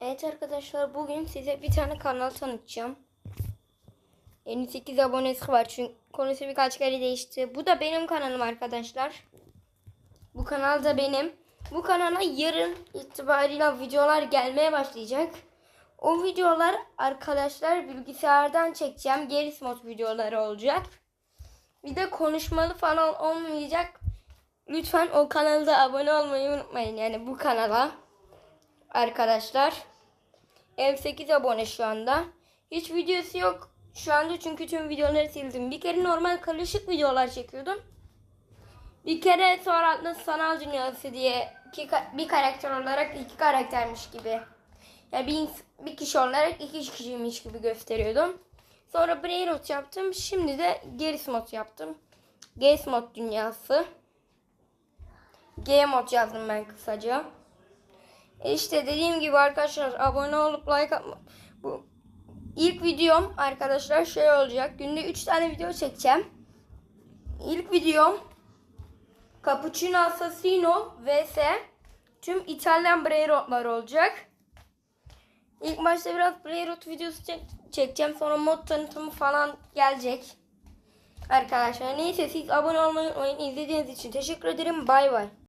Evet arkadaşlar bugün size bir tane kanal tanıtacağım. 58 abonesi var çünkü konusu birkaç kere değişti. Bu da benim kanalım arkadaşlar. Bu kanal da benim. Bu kanala yarın itibariyle videolar gelmeye başlayacak. O videolar arkadaşlar bilgisayardan çekeceğim. Geris mod videoları olacak. Bir de konuşmalı falan olmayacak. Lütfen o kanalda abone olmayı unutmayın. Yani bu kanala arkadaşlar. 58 abone şu anda. Hiç videosu yok şu anda çünkü tüm videoları sildim. Bir kere normal karışık videolar çekiyordum. Bir kere sonra adlı sanal dünyası diye iki, bir karakter olarak iki karaktermiş gibi. Yani bir, bir kişi olarak iki kişiymiş gibi gösteriyordum. Sonra Brainrot yaptım. Şimdi de Geris mod yaptım. Geris mod dünyası. G mod yazdım ben kısaca. E İşte dediğim gibi arkadaşlar abone olup like atma. Bu ilk videom arkadaşlar şey olacak. Günde 3 tane video çekeceğim. İlk videom Cappuccino Assassino vs tüm İtalyan Brainrotlar olacak. İlk başta biraz Brainrot videosu çek- çekeceğim. Sonra mod tanıtımı falan gelecek. Arkadaşlar neyse siz abone olmayı unutmayın. İzlediğiniz için teşekkür ederim. Bay bay.